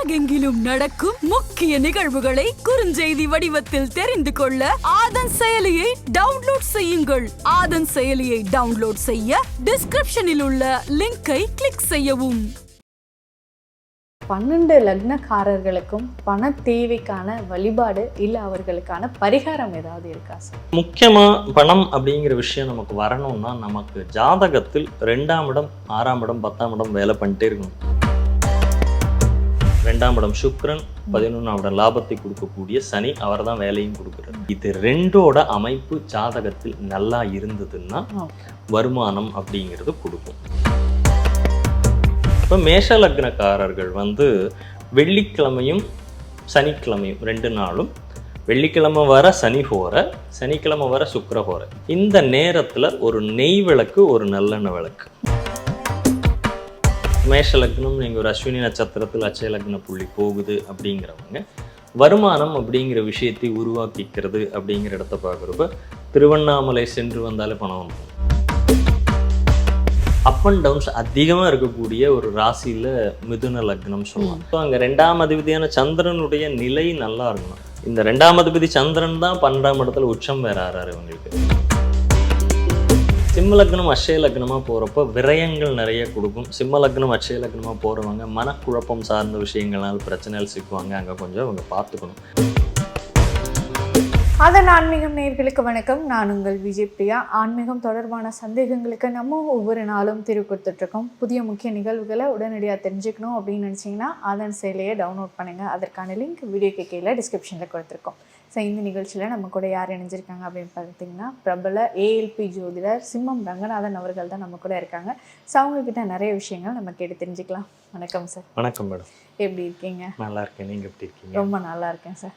உலகெங்கிலும் நடக்கும் முக்கிய நிகழ்வுகளை குறுஞ்செய்தி வடிவத்தில் தெரிந்து கொள்ள ஆதன் செயலியை டவுன்லோட் செய்யுங்கள். ஆதன் செயலியை டவுன்லோட் செய்ய டிஸ்கிரிப்ஷனில் உள்ள லிங்கை கிளிக் செய்யவும். பன்னெண்டு லக்னக்காரர்களுக்கும் பண தேவைக்கான வழிபாடு இல்லை அவர்களுக்கான பரிகாரம் ஏதாவது இருக்கா சார்? முக்கியமாக பணம் அப்படிங்கிற விஷயம் நமக்கு வரணும்னா நமக்கு ஜாதகத்தில் ரெண்டாம் இடம் ஆறாம் இடம் பத்தாம் இடம் வேலை பண்ணிட்டே இருக்கணும். ரெண்டாம் இடம் சுக்கிரன் பதினொன்றாம் இடம் லாபத்தை கொடுக்கக்கூடிய சனி அவர் தான் வேலையும் கொடுக்குறாரு. இது ரெண்டோட அமைப்பு ஜாதகத்தில் நல்லா இருந்ததுன்னா வருமானம் அப்படிங்கிறது கொடுக்கும். இப்போ மேஷ லக்னக்காரர்கள் வந்து வெள்ளிக்கிழமையும் சனிக்கிழமையும் ரெண்டு நாளும் வெள்ளிக்கிழமை வர சனி ஹோர சனிக்கிழமை வர சுக்கிர ஹோர இந்த நேரத்தில் ஒரு நெய் விளக்கு ஒரு நல்லெண்ணெய் விளக்கு. மேஷ லக்னம் நீங்கள் ஒரு அஸ்வினி நட்சத்திரத்தில் அச்சய லக்ன புள்ளி போகுது அப்படிங்கிறவங்க வருமானம் அப்படிங்கிற விஷயத்தை உருவாக்கிக்கிறது அப்படிங்கிற இடத்த பார்க்குறப்ப திருவண்ணாமலை சென்று வந்தாலே பணம் வந்துடும். அப் அண்ட் டவுன்ஸ் அதிகமாக இருக்கக்கூடிய ஒரு ராசியில் மிதுன லக்னம் சொல்லலாம். ஸோ அங்கே ரெண்டாம் அதிபதியான சந்திரனுடைய நிலை நல்லா இருக்கணும். இந்த ரெண்டாம் அதிபதி சந்திரன் தான் பன்னெண்டாம் இடத்துல உச்சம் வேற ஆறாரு இவங்களுக்கு. சிம்ம லக்னம் அட்சய லக்னமாக போகிறப்ப விரயங்கள் நிறைய கொடுக்கும். சிம்ம லக்னம் அட்சய லக்னமாக போகிறவங்க மனக்குழப்பம் சார்ந்த விஷயங்கள்னால பிரச்சனைகள் சிக்குவாங்க. அங்கே கொஞ்சம் அவங்க பார்த்துக்கணும். அதன் ஆன்மீகம் நேர்களுக்கு வணக்கம். நான் உங்கள் விஜய் பிரியா. ஆன்மீகம் தொடர்பான சந்தேகங்களுக்கு நம்ம ஒவ்வொரு நாளும் தீர்வு கொடுத்துட்ருக்கோம். புதிய முக்கிய நிகழ்வுகளை உடனடியாக தெரிஞ்சுக்கணும் அப்படின்னு நினச்சிங்கன்னா அதன் செயலியை டவுன்லோட் பண்ணுங்கள் அதற்கான லிங்க் வீடியோக்கு கீழே டிஸ்கிரிப்ஷனில் கொடுத்துருக்கோம். ஸோ இந்த நிகழ்ச்சியில் நம்ம கூட யார் இணைஞ்சிருக்காங்க அப்படின்னு பார்த்தீங்கன்னா பிரபல ஏஎல்பி ஜோதிடர் சிம்மம் ரங்கநாதன் அவர்கள் தான் நம்ம கூட இருக்காங்க. ஸோ அவங்கக்கிட்ட நிறைய விஷயங்கள் நம்ம கேட்டு தெரிஞ்சுக்கலாம். வணக்கம் சார் வணக்கம் மேடம் எப்படி இருக்கீங்க? நல்லா இருக்கேன். நீங்கள் எப்படி இருக்கீங்க? ரொம்ப நல்லா இருக்கேன் சார்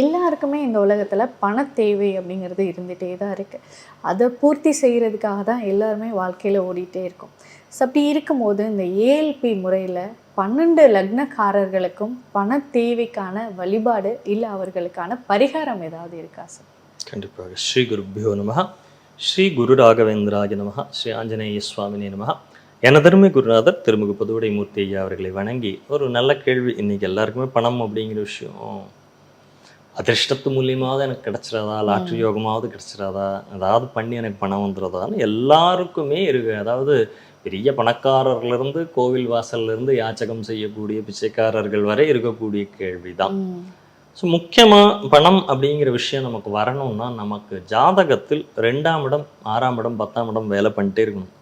எல்லாருக்குமே இந்த உலகத்தில் பண தேவை அப்படிங்கிறது இருந்துகிட்டே தான் இருக்குது அதை பூர்த்தி செய்கிறதுக்காக தான் எல்லாருமே வாழ்க்கையில் ஓடிட்டே இருக்கும். ஸோ அப்படி இருக்கும்போது இந்த ஏஎல்பி முறையில் பன்னெண்டு லக்னக்காரர்களுக்கும் பண தேவைக்கான வழிபாடு இல்லை அவர்களுக்கான பரிகாரம் ஏதாவது இருக்கா சார்? கண்டிப்பாக. ஸ்ரீ குருப்பியோ நம ஸ்ரீ குரு ராகவேந்திராய நம ஸ்ரீ ஆஞ்சநேய சுவாமினே நம எனதருமை குருநாதர் திருமுக புதுவுடை மூர்த்தி ஐயா அவர்களை வணங்கி ஒரு நல்ல கேள்வி. இன்னைக்கு எல்லாருக்குமே பணம் அப்படிங்கிற விஷயம். அதிர்ஷ்டத்து மூலியமாவது எனக்கு கிடச்சிடாதா லாட்ரி யோகமாவது கிடச்சிடாதா ஏதாவது பண்ணி எனக்கு பணம் வந்துடுறதான்னு எல்லாருக்குமே இருக்கு. அதாவது பெரிய பணக்காரர்லேருந்து கோவில் வாசல்லேருந்து யாச்சகம் செய்யக்கூடிய பிச்சைக்காரர்கள் வரை இருக்கக்கூடிய கேள்வி தான் ஸோ முக்கியமாக பணம் அப்படிங்கிற விஷயம் நமக்கு வரணும்னா நமக்கு ஜாதகத்தில் ரெண்டாம் இடம் ஆறாம் இடம் பத்தாம் இடம் வேலை பண்ணிட்டே இருக்கணும்.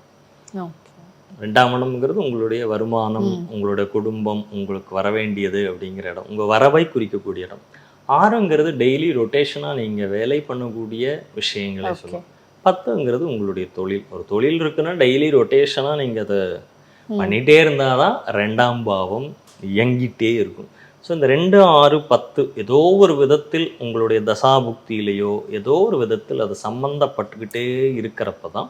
ரெண்டாம் இடம்ங்கிறது உங்களுடைய வருமானம் உங்களுடைய குடும்பம் உங்களுக்கு வர வேண்டியது அப்படிங்கிற இடம். உங்கள் வரவை குறிக்கக்கூடிய இடம். ஆறுங்கிறது டெய்லி ரொட்டேஷனாக நீங்கள் வேலை பண்ணக்கூடிய விஷயங்களை Okay. பத்துங்கிறது உங்களுடைய தொழில். ஒரு தொழில் இருக்குன்னா டெய்லி ரொட்டேஷனாக நீங்கள் அதை பண்ணிகிட்டே இருந்தால் தான் ரெண்டாம் பாவம் இயங்கிட்டே இருக்கும். ஸோ இந்த ரெண்டு ஆறு பத்து ஏதோ ஒரு விதத்தில் உங்களுடைய தசாபுக்தியிலேயோ ஏதோ ஒரு விதத்தில் அது சம்மந்தப்பட்டுக்கிட்டே இருக்கிறப்ப தான்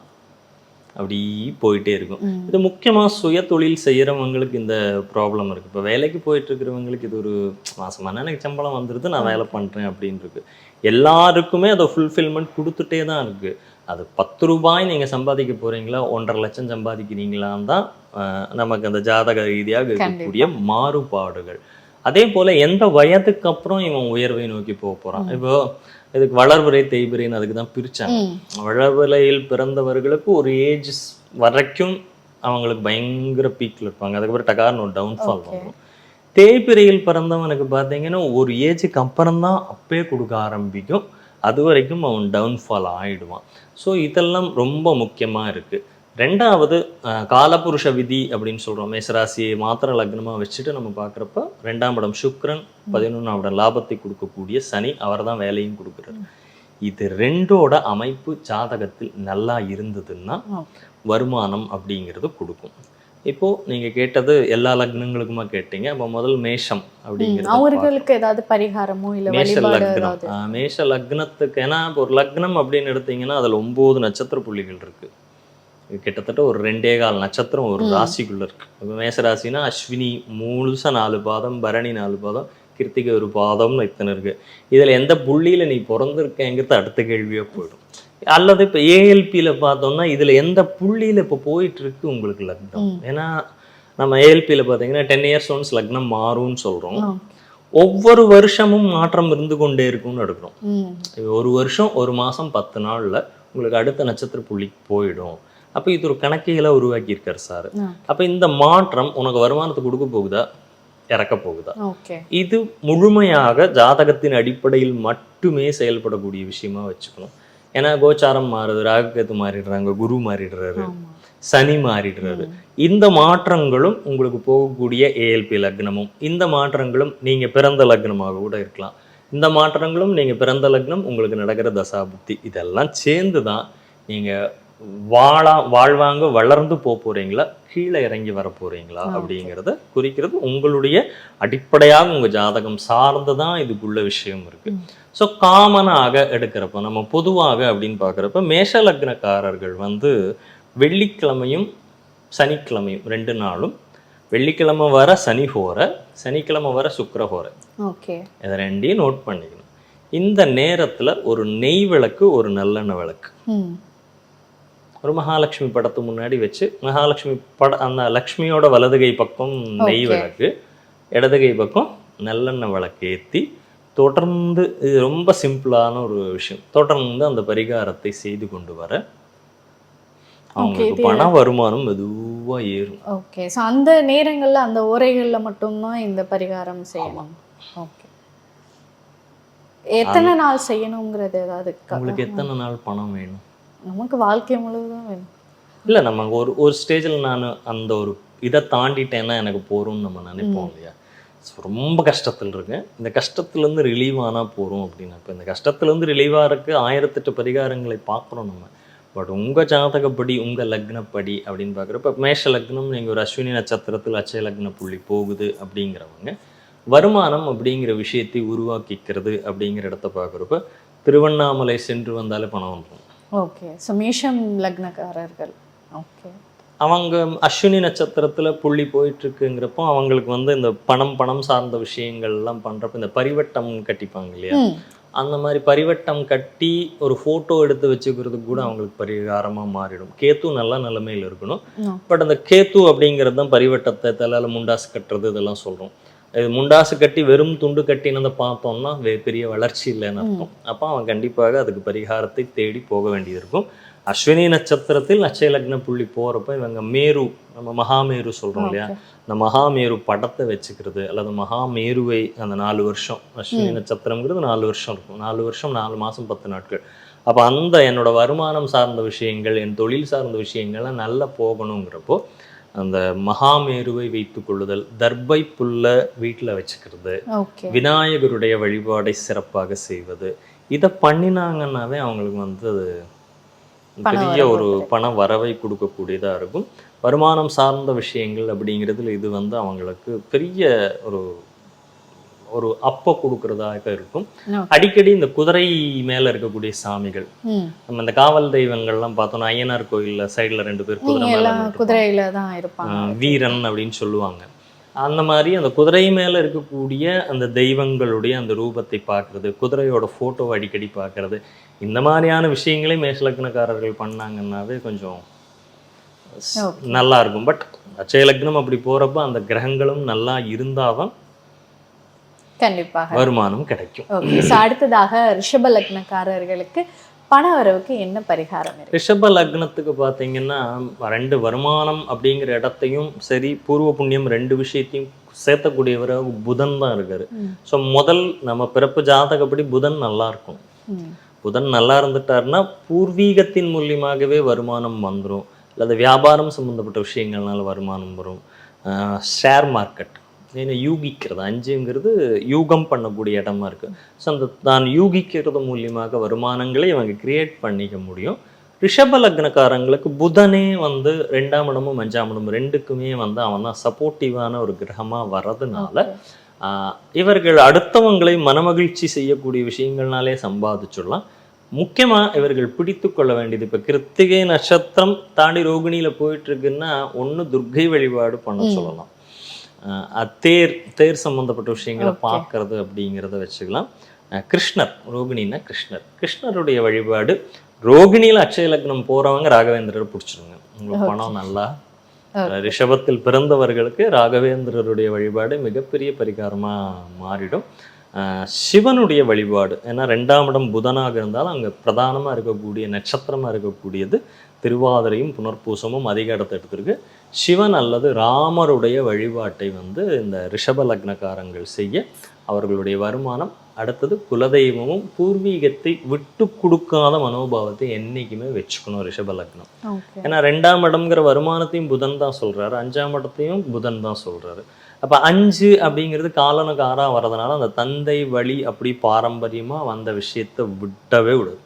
அப்படி போயிட்டே இருக்கும். இது முக்கியமாக சுய தொழில் செய்கிறவங்களுக்கு இந்த ப்ராப்ளம் இருக்குது இப்போ வேலைக்கு போயிட்டு இருக்கிறவங்களுக்கு இது ஒரு மாசமான எனக்கு சம்பளம் வந்துடுது நான் வேலை பண்ணுறேன் அப்படின்னு இருக்கு எல்லாருக்குமே அதை ஃபுல்ஃபில்மெண்ட் கொடுத்துட்டே தான் இருக்குது அது பத்து ரூபாய் நீங்கள் சம்பாதிக்க போகிறீங்களா ஒன்றரை லட்சம் சம்பாதிக்கிறீங்களான்னு தான் நமக்கு அந்த ஜாதக ரீதியாக இருக்கக்கூடிய மாறுபாடுகள். அதே போல் எந்த வயதுக்கு அப்புறம் இவன் உயர்வை நோக்கி போக போகிறான் இப்போ இதுக்கு வளர்வரை தேய்பிரைன்னு அதுக்கு தான் பிரிச்சாங்க. வளர்வலையில் பிறந்தவர்களுக்கு ஒரு ஏஜ் வரைக்கும் அவங்களுக்கு பயங்கர பீக்கில் இருப்பாங்க. அதுக்கப்புறம் டகார்னு ஒரு டவுன்ஃபால். வரும். தேய்பிரையில் பிறந்தவனுக்கு பார்த்தீங்கன்னா ஒரு ஏஜுக்கு அப்புறம் தான் அப்பே கொடுக்க ஆரம்பிக்கும். அது வரைக்கும் அவன் டவுன்ஃபால் ஆயிடுவான். ஸோ இதெல்லாம் ரொம்ப முக்கியமாக இருக்குது ரெண்டாவது காலபுருஷ விதி அப்படின்னு சொல்கிறோம் மேசராசியை மாத்திர லக்னமாக வச்சுட்டு நம்ம பார்க்குறப்ப ரெண்டாம் இடம் சுக்கிரன் பதினொன்றாம் இடம் லாபத்தை கொடுக்கக்கூடிய சனி. அவர் தான் வேலையும் கொடுக்குறாரு. இது ரெண்டோட அமைப்பு ஜாதகத்தில் நல்லா இருந்ததுன்னா வருமானம் அப்படிங்கிறது கொடுக்கும். இப்போ நீங்க கேட்டது எல்லா லக்னங்களுக்குமா கேட்டீங்க. அப்போ முதல் மேஷம் அப்படிங்கிறது அவர்களுக்கு ஏதாவது பரிகாரமோ இல்லை மேஷ லக்னம். மேஷ லக்னத்துக்கு ஏன்னா இப்போ ஒரு லக்னம் அப்படின்னு எடுத்தீங்கன்னா அதுல ஒன்பது நட்சத்திர புள்ளிகள் இருக்கு. இது கிட்டத்தட்ட ஒரு ரெண்டே கால் நட்சத்திரம் ஒரு ராசிக்குள்ள இருக்கு. இப்போ மேஷ ராசினா அஸ்வினி முழுசா நாலு பாதம் பரணி நாலு பாதம் கிருத்திகை ஒரு பாதம்னு இத்தனை இருக்கு. இதுல எந்த புள்ளியில நீ பிறந்திருக்கேங்கிறது அடுத்த கேள்வியா போயிடும். அல்லது இப்போ ஏஎல்பியில் பார்த்தோம்னா இதுல எந்த புள்ளியில இப்போ போயிட்டு இருக்கு உங்களுக்கு லக்னம். ஏன்னா நம்ம ஏஎல்பியில் பார்த்தீங்கன்னா டென் இயர்ஸ் ஒன்ஸ் லக்னம் மாறும்னு சொல்கிறோம் ஒவ்வொரு வருஷமும் மாற்றம் இருந்து கொண்டே இருக்கும்னு எடுக்கிறோம். ஒரு வருஷம் ஒரு மாதம் பத்து நாளில் உங்களுக்கு அடுத்த நட்சத்திர புள்ளிக்கு போயிடும். அப்போ இது ஒரு கணக்கிகளை உருவாக்கியிருக்காரு சார். அப்போ இந்த மாற்றம் உனக்கு வருமானத்தை கொடுக்க போகுதா? இறக்க போகுதா? இது முழுமையாக ஜாதகத்தின் அடிப்படையில் மட்டுமே செயல்படக்கூடிய விஷயமா வச்சுக்கணும். ஏன்னா கோச்சாரம் மாறுது ராகுகேத்து மாறிடுறாங்க குரு மாறிடுறாரு சனி மாறிடுறாரு. இந்த மாற்றங்களும் உங்களுக்கு போகக்கூடிய ஏஎல்பி லக்னமும் இந்த மாற்றங்களும் நீங்க பிறந்த லக்னமாக கூட இருக்கலாம். இந்த மாற்றங்களும் நீங்க பிறந்த லக்னம் உங்களுக்கு நடக்கிற தசாபுத்தி இதெல்லாம் சேர்ந்து தான் நீங்க வாழா வாழ்வாங்க வளர்ந்து போக போறீங்களா கீழே இறங்கி வர போறீங்களா அப்படிங்கிறத குறிக்கிறது உங்களுடைய அடிப்படையாக உங்க ஜாதகம் சார்ந்து தான் இதுக்குள்ள விஷயம் இருக்கு. ஸோ காமனாக எடுக்கிறப்ப நம்ம பொதுவாக அப்படின்னு பார்க்குறப்ப மேஷ லக்னக்காரர்கள் வந்து வெள்ளிக்கிழமையும் சனிக்கிழமையும் ரெண்டு நாளும் வெள்ளிக்கிழமை வர சனி ஹோர சனிக்கிழமை வர சுக்கிர ஹோர ஓகே. இதை ரெண்டையும் நோட் பண்ணிக்கணும். இந்த நேரத்துல ஒரு நெய் விளக்கு ஒரு நல்லெண்ணெய் விளக்கு. ஒரு மகாலட்சுமி படத்து முன்னாடி வச்சு மகாலட்சுமி பட அந்த லக்ஷ்மியோட வலதுகை பக்கம் நெய். விளக்கு இடதுகை பக்கம் நல்லெண்ணெய் விளக்கு ஏற்றி தொடர்ந்து இது ரொம்ப சிம்பிளான ஒரு விஷயம். தொடர்ந்து அந்த பரிகாரத்தை செய்து கொண்டு வர அவங்களுக்கு பண வருமானம் மெதுவா ஏறும். ஓகே ஸோ அந்த நேரங்கள்ல அந்த உரைகள்ல மட்டும்தான் இந்த பரிகாரம் செய்யணும். ஓகே எத்தனை நாள் செய்யணுங்கிறது ஏதாவது உங்களுக்கு எத்தனை நாள் பணம் வேணும்? நமக்கு வாழ்க்கை முழுவதும் வேணும். இல்லை நம்ம ஒரு ஒரு ஸ்டேஜில் நான் அந்த ஒரு இதை தாண்டிட்டேன்னா எனக்கு போகிறோம்னு நம்ம நினைப்போம் இல்லையா? ஸோ ரொம்ப கஷ்டத்தில் இருக்கேன் இந்த கஷ்டத்துலேருந்து ரிலீவ் ஆனால் போகிறோம் அப்படின்னு இப்போ இந்த கஷ்டத்துலேருந்து ரிலீவாக இருக்குது ஆயிரத்தெட்டு பரிகாரங்களை பார்க்குறோம் நம்ம. பட் உங்கள் ஜாதகப்படி உங்கள் லக்னப்படி அப்படின்னு பார்க்குறப்ப மேஷ லக்னம் நீங்கள் ஒரு அஸ்வினி நட்சத்திரத்தில் அச்சய லக்ன புள்ளி போகுது அப்படிங்கிறவங்க வருமானம் அப்படிங்கிற விஷயத்தை உருவாக்கிக்கிறது அப்படிங்கிற இடத்த பார்க்குறப்ப திருவண்ணாமலை சென்று வந்தாலே பணம் வந்துடும் ஓகே ஸோ மேஷம் லக்னக்காரர்கள். ஓகே அவங்க அஸ்வினி நட்சத்திரத்துல புள்ளி போயிட்டு இருக்குங்கிறப்போ அவங்களுக்கு வந்து இந்த பணம் பணம் சார்ந்த விஷயங்கள் எல்லாம் பண்றப்ப இந்த பரிவட்டம் கட்டிப்பாங்க இல்லையா? அந்த மாதிரி பரிவட்டம் கட்டி ஒரு ஃபோட்டோ எடுத்து வச்சுக்கிறதுக்கு கூட அவங்களுக்கு பரிகாரமா மாறிடும். கேத்து நல்ல நிலைமையில் இருக்கணும். பட் அந்த கேத்து அப்படிங்கிறது தான் பரிவட்டத்தை தலையில முண்டாசு கட்டுறது இதெல்லாம் சொல்றோம். இது முண்டாசு கட்டி வெறும் துண்டு கட்டினதை பார்த்தோம்னா பெரிய வளர்ச்சி இல்லைன்னு அர்த்தம். அப்போ அவன் கண்டிப்பாக அதுக்கு பரிகாரத்தை தேடி போக வேண்டியது இருக்கும். அஸ்வினி நட்சத்திரத்தில் அச்சய லக்ன புள்ளி போறப்ப இவங்க மேரு நம்ம மகாமேரு சொல்றோம் இல்லையா? இந்த மகாமேரு படத்தை வச்சுக்கிறது அல்லது மகாமேருவை அந்த நாலு வருஷம் அஸ்வினி நட்சத்திரம்ங்கிறது நாலு வருஷம் இருக்கும். நாலு வருஷம் நாலு மாசம் பத்து நாட்கள். அப்போ அந்த என்னோட வருமானம் சார்ந்த விஷயங்கள் என் தொழில் சார்ந்த விஷயங்கள்லாம் நல்லா போகணுங்கிறப்போ அந்த மகாமேருவை வைத்துக் கொள்ளுதல் தர்பை புல்ல வீட்டில் வச்சுக்கிறது விநாயகருடைய வழிபாடை சிறப்பாக செய்வது இதை பண்ணினாங்கன்னாவே அவங்களுக்கு வந்து அது பெரிய ஒரு பண வரவை கொடுக்கக்கூடியதா இருக்கும். வருமானம் சார்ந்த விஷயங்கள் அப்படிங்கிறதுல இது வந்து அவங்களுக்கு பெரிய ஒரு ஒரு அப்ப கொடுக்கறதாக இருக்கும். அடிக்கடி இந்த குதிரை மேல இருக்கக்கூடிய சாமிகள். நம்ம இந்த காவல் தெய்வங்கள்லாம் பார்த்தோம்னா ஐயனார் கோயில்ல சைடுல ரெண்டு பேர் குதிரை குதிரையில தான் இருப்பாங்க. வீரன் அப்படின்னு சொல்லுவாங்க. அந்த மாதிரி அந்த குதிரை மேல இருக்கக்கூடிய அந்த தெய்வங்களுடைய அந்த ரூபத்தை பார்க்கிறது குதிரையோட போட்டோவை அடிக்கடி பார்க்கிறது இந்த மாதிரியான விஷயங்களே மேஷலக்னக்காரர்கள் பண்ணாங்கன்னாவே கொஞ்சம். நல்லா இருக்கும். பட் அச்சய லக்னம் அப்படி போறப்ப அந்த கிரகங்களும் நல்லா இருந்தாதான் கண்டிப்பாக. வருமானம் கிடைக்கும். அடுத்ததாக ரிஷப லக்னக்காரர்களுக்கு பண வரவுக்கு என்ன பரிகாரம் ரிஷப லக்னத்துக்கு பார்த்தீங்கன்னா ரெண்டு வருமானம் அப்படிங்கிற இடத்தையும் சரி பூர்வ புண்ணியம் ரெண்டு விஷயத்தையும் சேர்த்தக்கூடியவராக புதன் தான் இருக்காரு. ஸோ முதல் நம்ம பிறப்பு ஜாதகப்படி புதன் நல்லா இருக்கும். புதன் நல்லா இருந்துட்டாருன்னா பூர்வீகத்தின் மூலியமாகவே வருமானம் வந்துடும் அல்லது வியாபாரம் சம்மந்தப்பட்ட விஷயங்கள்னால வருமானம் வரும். ஷேர் மார்க்கெட் ஏன்னா யூகிக்கிறது அஞ்சுங்கிறது யூகம் பண்ணக்கூடிய இடமா இருக்கு. ஸோ அந்த தான் யூகிக்கிறது மூலியமாக வருமானங்களை இவங்க கிரியேட் பண்ணிக்க முடியும். ரிஷப லக்னக்காரங்களுக்கு புதனே வந்து ரெண்டாம் இடமும் அஞ்சாம் இடமும் ரெண்டுக்குமே வந்து அவன் தான் சப்போர்ட்டிவான ஒரு கிரகமா வர்றதுனால இவர்கள் அடுத்தவங்களை மனமகிழ்ச்சி செய்யக்கூடிய விஷயங்கள்னாலே சம்பாதிச்சிடலாம். முக்கியமா இவர்கள் பிடித்து கொள்ள வேண்டியது இப்ப கிருத்திகை நட்சத்திரம் தாண்டி ரோகிணியில போயிட்டு இருக்குன்னா ஒண்ணு துர்க்கை வழிபாடு பண்ண சொல்லலாம். தேர் தேர் சம்பந்தப்பட்ட விஷயங்களை. பார்க்கறது அப்படிங்கிறத வச்சுக்கலாம். அஹ், கிருஷ்ணர் ரோகிணின்னா கிருஷ்ணர். கிருஷ்ணருடைய வழிபாடு ரோகிணியில அட்சய லக்னம் போறவங்க ராகவேந்திரரை பிடிச்சிருங்க. உங்களுக்கு பணம் நல்லா ரிஷபத்தில் பிறந்தவர்களுக்கு ராகவேந்திரருடைய வழிபாடு மிகப்பெரிய பரிகாரமா மாறிடும். சிவனுடைய வழிபாடு. ஏன்னா ரெண்டாம் இடம் புதனாக இருந்தாலும் அங்கே பிரதானமாக இருக்கக்கூடிய நட்சத்திரமாக இருக்கக்கூடியது திருவாதிரையும் புனர்பூசமும் அதிக இடத்தை எடுத்திருக்கு. சிவன் அல்லது ராமருடைய வழிபாட்டை வந்து இந்த ரிஷப லக்னக்காரங்கள் செய்ய அவர்களுடைய வருமானம் அடுத்தது குலதெய்வமும் பூர்வீகத்தை விட்டு கொடுக்காத மனோபாவத்தை என்னைக்குமே வச்சுக்கணும் ரிஷப லக்னம். ஏன்னா ரெண்டாம் இடம்ங்கிற வருமானத்தையும் புதன் தான் சொல்றாரு. அஞ்சாம் இடத்தையும் புதன் தான் சொல்றாரு. அப்ப அஞ்சு அப்படிங்கிறது காலனுக்கு ஆறா வர்றதுனால அந்த தந்தை வழி அப்படி பாரம்பரியமா வந்த விஷயத்தை விட்டவே விடுது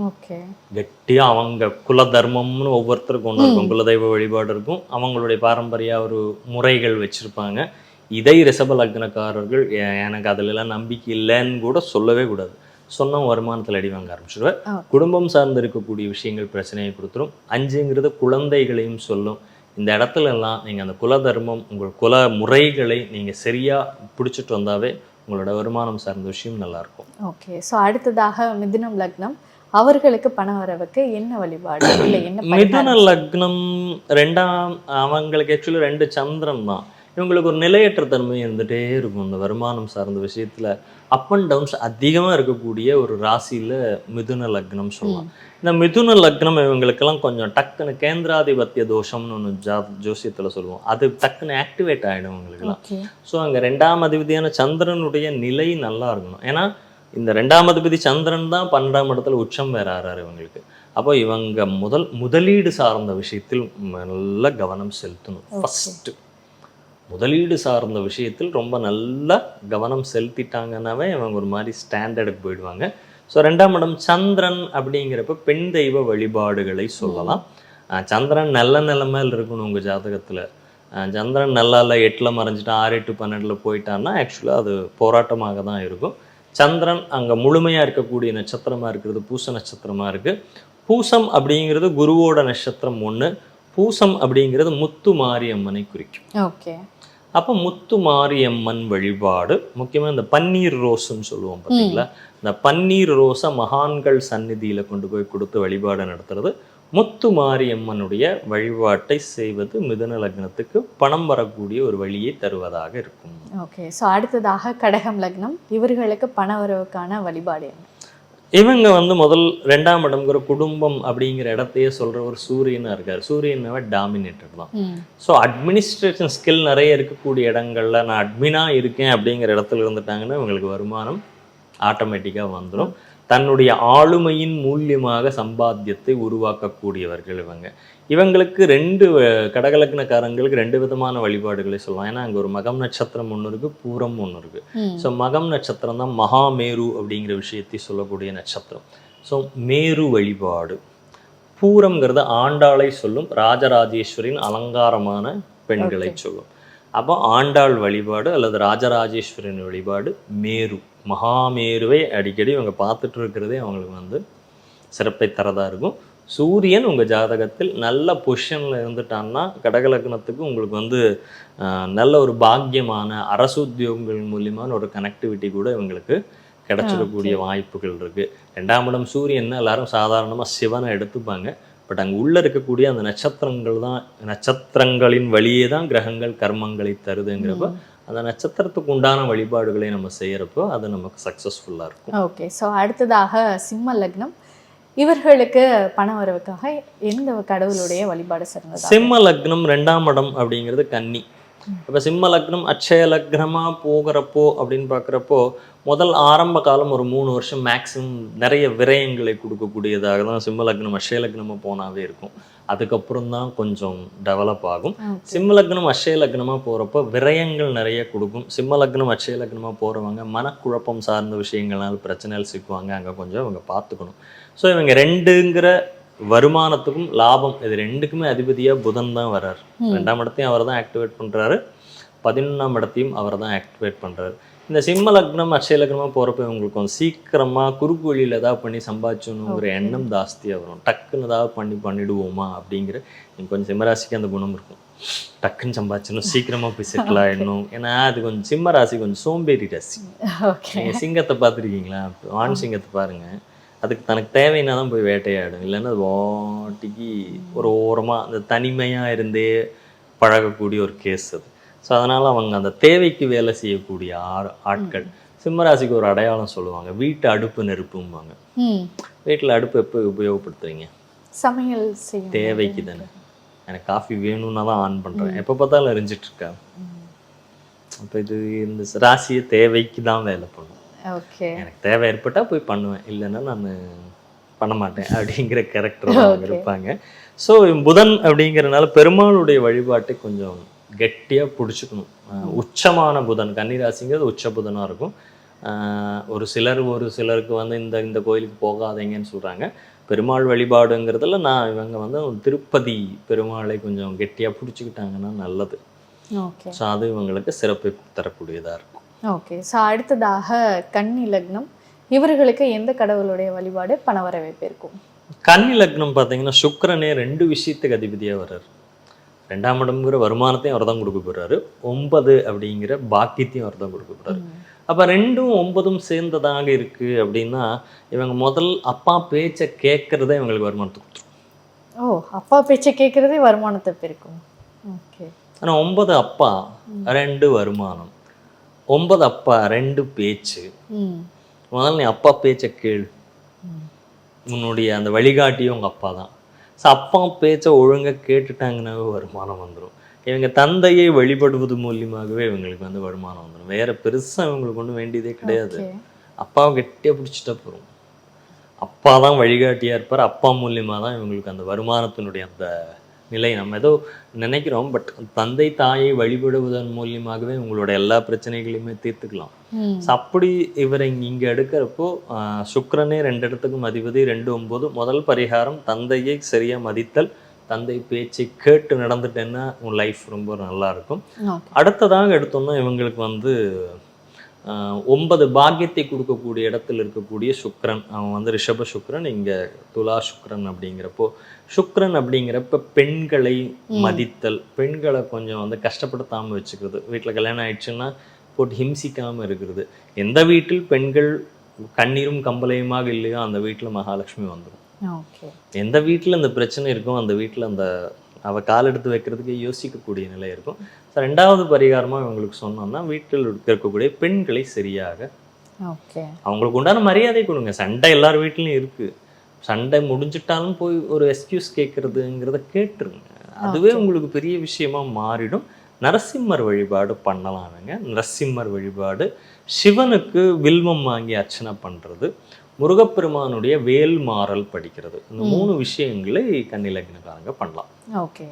ஓகே. கெட்டியா அவங்க குல தர்மம்னு ஒவ்வொருத்தருக்கும் ஒன்று இருக்கும். குலதெய்வ வழிபாடு இருக்கும். அவங்களுடைய பாரம்பரிய ஒரு முறைகள் வச்சிருப்பாங்க. இதை ரிஷப லக்னக்காரர்கள் "எ- எனக்கு அதுல எல்லாம் நம்பிக்கை இல்லைன்னு கூட சொல்லவே கூடாது. சொன்ன வருமானத்தில் அடி வாங்க ஆரம்பிச்சிடுவேன் ஆ. குடும்பம் சார்ந்து இருக்கக்கூடிய விஷயங்கள் பிரச்சனையை கொடுத்துரும். அஞ்சுங்கிறது குழந்தைகளையும் சொல்லும். இந்த இடத்துல எல்லாம் நீங்க அந்த குல தர்மம் உங்கள் குல முறைகளை நீங்க சரியா பிடிச்சிட்டு வந்தாவே உங்களோட வருமானம் சார்ந்த விஷயம் நல்லா இருக்கும் ஓகே. ஸோ அடுத்ததாக மிதுனம் லக்னம். அவர்களுக்கு பண வரவுக்கு என்ன வழிபாடு? இல்லை என்ன? மிதுன லக்னம் ரெண்டாம் அவங்களுக்கு ஆக்சுவலி ரெண்டு சந்திரன் தான். இவங்களுக்கு ஒரு நிலையற்ற தன்மை இருந்துகிட்டே இருக்கும். இந்த வருமானம் சார்ந்த விஷயத்துல அப் அண்ட் டவுன்ஸ் அதிகமா இருக்கக்கூடிய ஒரு ராசியில மிதுன லக்னம் சொல்லலாம். இந்த மிதுன லக்னம் இவங்களுக்கெல்லாம் கொஞ்சம் டக்குன்னு கேந்திராதிபத்திய தோஷம்னு ஒன்று ஜா ஜோசியத்துல சொல்லுவோம். அது டக்குன்னு ஆக்டிவேட் ஆயிடும் இவங்களுக்குலாம் ஸோ அங்கே ரெண்டாம் அதிபதியான சந்திரனுடைய நிலை நல்லா இருக்கணும். ஏன்னா இந்த ரெண்டாம் அதிபதி சந்திரன் தான் பன்னெண்டாம் இடத்துல உச்சம் வேற ஆறாரு இவங்களுக்கு. அப்போ இவங்க முதல் முதலீடு சார்ந்த விஷயத்தில் நல்ல கவனம் செலுத்தணும். ஃபர்ஸ்ட் முதலீடு சார்ந்த விஷயத்தில் ரொம்ப நல்லா கவனம் செலுத்திட்டாங்கன்னாவே இவங்க ஒரு மாதிரி ஸ்டாண்டர்டுக்கு போயிடுவாங்க. ஸோ ரெண்டாம் இடம் சந்திரன் அப்படிங்கிறப்ப பெண் தெய்வ வழிபாடுகளை சொல்லலாம். சந்திரன் நல்ல நிலைமையில் இருக்கணும் உங்கள் ஜாதகத்தில். சந்திரன் நல்லா இல்லை எட்டில் மறைஞ்சிட்டு ஆறு எட்டு பன்னெண்டில் போயிட்டான்னா ஆக்சுவலாக அது போராட்டமாக தான் இருக்கும். சந்திரன் அங்கே முழுமையாக இருக்கக்கூடிய நட்சத்திரமாக இருக்கிறது பூச நட்சத்திரமாக இருக்குது பூசம் அப்படிங்கிறது குருவோட நட்சத்திரம் ஒன்று பூசம் அப்படிங்கிறது முத்து மாரியம்மனை குறிக்கும். ஓகே அப்போ முத்து மாரியம்மன் வழிபாடு முக்கியமாக இந்த பன்னீர் ரோஸ்ன்னு சொல்லுவோம் பார்த்தீங்களா இந்த பன்னீர் ரோஸை மகான்கள் சந்நிதியில் கொண்டு போய் கொடுத்து வழிபாடு நடத்துறது. முத்து மாரியம்மனுடைய வழிபாட்டை செய்வது மிதுன லக்னத்துக்கு பணம் வரக்கூடிய ஒரு வழியை தருவதாக இருக்கும். ஓகே ஸோ அடுத்ததாக கடகம் லக்னம். இவர்களுக்கு பண வரவுக்கான வழிபாடு என்ன? இவங்க வந்து முதல் ரெண்டாம் இடம்ங்கிற குடும்பம் அப்படிங்கிற இடத்தையே சொல்ற ஒரு சூரியனா இருக்கார். சூரியனாவே டாமினேட்டர் தான். ஸோ அட்மினிஸ்ட்ரேஷன் ஸ்கில் நிறைய இருக்கக்கூடிய இடங்கள்ல நான் அட்மினாக இருக்கேன் அப்படிங்கிற இடத்துல இருந்துட்டாங்கன்னா இவங்களுக்கு வருமானம் ஆட்டோமேட்டிக்காக வந்துடும் தன்னுடைய ஆளுமையின் மூலியமாக சம்பாத்தியத்தை உருவாக்கக்கூடியவர்கள் இவங்க. இவங்களுக்கு ரெண்டு கடகலக்னக்காரங்களுக்கு ரெண்டு விதமான வழிபாடுகளை சொல்லலாம். ஏன்னா அங்கே ஒரு மகம் நட்சத்திரம் ஒன்று இருக்கு பூரம் ஒன்று இருக்கு. ம். ஸோ மகம் நட்சத்திரம் தான் மகாமேரு அப்படிங்கிற விஷயத்தை சொல்லக்கூடிய நட்சத்திரம். ஸோ மேரு வழிபாடு. பூரம்ங்கிறது ஆண்டாளை சொல்லும் ராஜராஜேஸ்வரின் அலங்காரமான பெண்களை சொல்லும். அப்போ ஆண்டாள் வழிபாடு அல்லது ராஜராஜேஸ்வரின் வழிபாடு மேரு. மகாமேருவை அடிக்கடி இவங்க பார்த்துட்டு இருக்கிறதே அவங்களுக்கு வந்து சிறப்பை தரதா இருக்கும். சூரியன் உங்கள் ஜாதகத்தில் நல்ல பொசிஷனில் இருந்துட்டான்னா கடகலக்னத்துக்கு உங்களுக்கு வந்து நல்ல ஒரு பாக்கியமான அரசு உத்தியோகங்கள் மூலியமான ஒரு கனெக்டிவிட்டி கூட இவங்களுக்கு கிடைச்சிடக்கூடிய வாய்ப்புகள் இருக்குது ரெண்டாம் இடம் சூரியன் எல்லாரும் சாதாரணமாக சிவனை எடுத்துப்பாங்க. பட் அங்கே உள்ளே இருக்கக்கூடிய அந்த நட்சத்திரங்கள் தான் நட்சத்திரங்களின் வழியே தான் கிரகங்கள் கர்மங்களை தருதுங்கிறப்ப அந்த நட்சத்திரத்துக்கு உண்டான வழிபாடுகளை நம்ம செய்கிறப்போ அது நமக்கு சக்ஸஸ்ஃபுல்லாக இருக்கும். ஓகே. ஸோ அடுத்ததாக சிம்ம லக்னம். இவர்களுக்கு பண வரவுக்காக எந்த கடவுளுடைய வழிபாடு சிறந்ததா சிம்ம லக்னம் ரெண்டாம் இடம் அப்படிங்கிறது கன்னி. இப்போ சிம்ம லக்னம் அட்சய லக்னமாக போகிறப்போ அப்படின்னு பார்க்குறப்போ முதல் ஆரம்ப காலம் ஒரு மூணு வருஷம் மேக்ஸிமம் நிறைய விரயங்களை கொடுக்கக்கூடியதாக தான் சிம்ம லக்னம் அட்சய லக்னமாக போனாவே இருக்கும். அதுக்கப்புறம் தான் கொஞ்சம் டெவலப் ஆகும். சிம்ம லக்னம் அட்சய லக்னமாக போகிறப்போ விரயங்கள் நிறைய கொடுக்கும். சிம்ம லக்னம் அட்சய லக்னமாக போகிறவங்க மனக்குழப்பம் சார்ந்த விஷயங்கள்னால பிரச்சனைகள் சிக்குவாங்க. அங்கே கொஞ்சம் இவங்க பார்த்துக்கணும். ஸோ இவங்க ரெண்டுங்கிற வருமானத்துக்கும் லாபம். இது ரெண்டுக்குமே அதிபதியாக புதன் தான் வர்றார். ரெண்டாம் இடத்தையும் அவர் தான் ஆக்டிவேட் பண்ணுறாரு பதினொன்றாம் இடத்தையும் அவர் தான் ஆக்டிவேட் பண்ணுறாரு இந்த சிம்ம லக்னம் அட்சய லக்னமாக போகிறப்ப இவங்களுக்கு கொஞ்சம் சீக்கிரமாக குறுக்கு வழியில் ஏதாவது பண்ணி சம்பாதிச்சணுங்கிற எண்ணம் ஜாஸ்தியாக வரும். டக்குன்னு ஏதாவது பண்ணி பண்ணிடுவோமா அப்படிங்கிற எனக்கு கொஞ்சம் சிம்மராசிக்கு அந்த குணம் இருக்கும். டக்குன்னு சம்பாதிச்சணும் சீக்கிரமாக போய் செட்டில் ஆகிடணும் ஏன்னா அது கொஞ்சம் சிம்ம ராசி கொஞ்சம் சோம்பேறி ராசி. ஓகே நீங்கள் சிங்கத்தை பார்த்துருக்கீங்களா? ஆண் சிங்கத்தை பாருங்க. அதுக்கு தனக்கு தேவைன்னா தான் போய் வேட்டையாடும். இல்லைன்னா அது வாட்டிக்கு ஒரு ஓரமாக அந்த தனிமையாக இருந்தே பழகக்கூடிய ஒரு கேஸ் அது. ஸோ அதனால் அவங்க அந்த தேவைக்கு வேலை செய்யக்கூடிய ஆறு ஆட்கள் சிம்மராசிக்கு ஒரு அடையாளம் சொல்லுவாங்க. வீட்டு அடுப்பு நெருப்பும்பாங்க. வீட்டில் அடுப்பு எப்போ உபயோகப்படுத்துறீங்க சமையல் செய்யும் தேவைக்கு தானே. எனக்கு காஃபி வேணும்னா தான் ஆன் பண்ணுறேன் எப்போ பார்த்தாலும் எரிஞ்சிட்டு இருக்கா? அப்போ இது இந்த ராசியை தேவைக்கு தான் வேலை பண்ணும். ஓகே. எனக்கு தேவை ஏற்பட்டால் போய் பண்ணுவேன். இல்லைன்னா நான் பண்ண மாட்டேன் அப்படிங்கிற கேரக்டர் அவங்க இருப்பாங்க. ஸோ புதன் அப்படிங்கிறனால பெருமாளுடைய வழிபாட்டை கொஞ்சம் கெட்டியாக பிடிச்சிக்கணும். உச்சமான புதன். கன்னிராசிங்கிறது உச்ச புதனாக இருக்கும். ஒரு சிலர் ஒரு சிலருக்கு வந்து இந்த இந்த கோயிலுக்கு போகாதீங்கன்னு சொல்கிறாங்க பெருமாள் வழிபாடுங்கிறதுல நான் இவங்க வந்து திருப்பதி பெருமாளை கொஞ்சம் கெட்டியாக பிடிச்சிக்கிட்டாங்கன்னா நல்லது. ஸோ அது இவங்களுக்கு சிறப்பை தரக்கூடியதாக இருக்கும். ஓகே. ஸோ அடுத்ததாக கன்னி லக்னம் இவர்களுக்கு எந்த கடவுளுடைய வழிபாடு பண வரவேற்பு இருக்கும்? கன்னி லக்னம் பார்த்தீங்கன்னா சுக்கிரனே ரெண்டு விஷயத்துக்கு அதிபதியாக வர்றாரு. ரெண்டாம் இடம்ங்கிற வருமானத்தையும் அவர் தான் கொடுக்க போறாரு. ஒன்பது அப்படிங்கிற பாக்கியத்தையும் அவர் தான் கொடுக்க போறாரு. அப்போ ரெண்டும் ஒன்பதும் சேர்ந்ததாக இருக்கு அப்படின்னா இவங்க முதல் அப்பா பேச்சை கேட்கறதே இவங்களுக்கு வருமானத்தை கொடுத்துரும். ஓ அப்பா பேச்சை கேட்குறதே வருமானத்தை பெருக்கும். ஓகே. ஆனால் ஒன்பது அப்பா ரெண்டு வருமானம். ஒன்பது அப்பா ரெண்டு பேச்சு. முதல்ல நீ அப்பா பேச்சை கேளு. உன்னுடைய அந்த வழிகாட்டியும் உங்கள் அப்பா தான். ஸோ அப்பா பேச்சை ஒழுங்காக கேட்டுட்டாங்கன்னாவே வருமானம் வந்துடும் இவங்க தந்தையை வழிபடுவது மூலியமாகவே இவங்களுக்கு வந்து வருமானம் வந்துடும் வேற பெருசாக இவங்களுக்கு ஒன்றும் வேண்டியதே கிடையாது. அப்பாவை கெட்டியாக பிடிச்சிட்டா போகிறோம் அப்பா தான் வழிகாட்டியாக இருப்பார். அப்பா மூலியமாக தான் இவங்களுக்கு அந்த வருமானத்தினுடைய அந்த நிலை நம்ம ஏதோ நினைக்கிறோம் பட் தந்தை தாயை வழிபடுவதன் மூலியமாகவே உங்களோட எல்லா பிரச்சனைகளையுமே தீர்த்துக்கலாம். அப்படி இவரை இங்கே எடுக்கிறப்போ சுக்கிரனே ரெண்டு இடத்துக்கும் அதிபதி ரெண்டு ஒம்பது. முதல் பரிகாரம் தந்தையை சரியாக மதித்தல் தந்தை பேச்சை கேட்டு நடந்துட்டேன்னா உன் லைஃப் ரொம்ப நல்லா இருக்கும். அடுத்ததாக எடுத்தோம்னா இவங்களுக்கு வந்து ஒன்பது பாக்கியத்தை கொடுக்கக்கூடிய இடத்துல இருக்கக்கூடிய சுக்கிரன் அவன் வந்து ரிஷப சுக்கிரன் இங்கே துலா சுக்கிரன் அப்படிங்கிறப்போ சுக்கிரன் அப்படிங்கிறப்ப பெண்களை மதித்தல் பெண்களை கொஞ்சம் வந்து கஷ்டப்படுத்தாமல் வச்சுக்கிறது. வீட்டில் கல்யாணம் ஆயிடுச்சுன்னா போட்டு ஹிம்சிக்காமல் இருக்கிறது. எந்த வீட்டில் பெண்கள் கண்ணீரும் கம்பளையுமாக இல்லையோ அந்த வீட்டில் மகாலட்சுமி வந்துடும் எந்த வீட்டில் இந்த பிரச்சனை இருக்கோ அந்த வீட்டில் அந்த அவ கால் எடுத்து வைக்கிறதுக்கு யோசிக்கக்கூடிய நிலை இருக்கும். ஸோ ரெண்டாவது பரிகாரமாக இவங்களுக்கு சொன்னோம்னா வீட்டில் இருக்கக்கூடிய பெண்களை சரியாக அவங்களுக்கு உண்டான மரியாதை கொடுங்க. சண்டை எல்லார் வீட்லையும் இருக்கு. சண்டை முடிஞ்சிட்டாலும் போய் ஒரு எக்ஸ்கியூஸ் கேட்கறதுங்கிறத கேட்டுருங்க. அதுவே உங்களுக்கு பெரிய விஷயமா மாறிடும். நரசிம்மர் வழிபாடு பண்ணலாம் அவங்க. நரசிம்மர் வழிபாடு சிவனுக்கு வில்வம் வாங்கி அர்ச்சனை பண்றது. முருகப்பெருமானுடைய வேல் மாறல் படிக்கிறது. இந்த மூணு விஷயங்களை கன்னிலக்னக்காரங்க பண்ணலாம். ஓகே.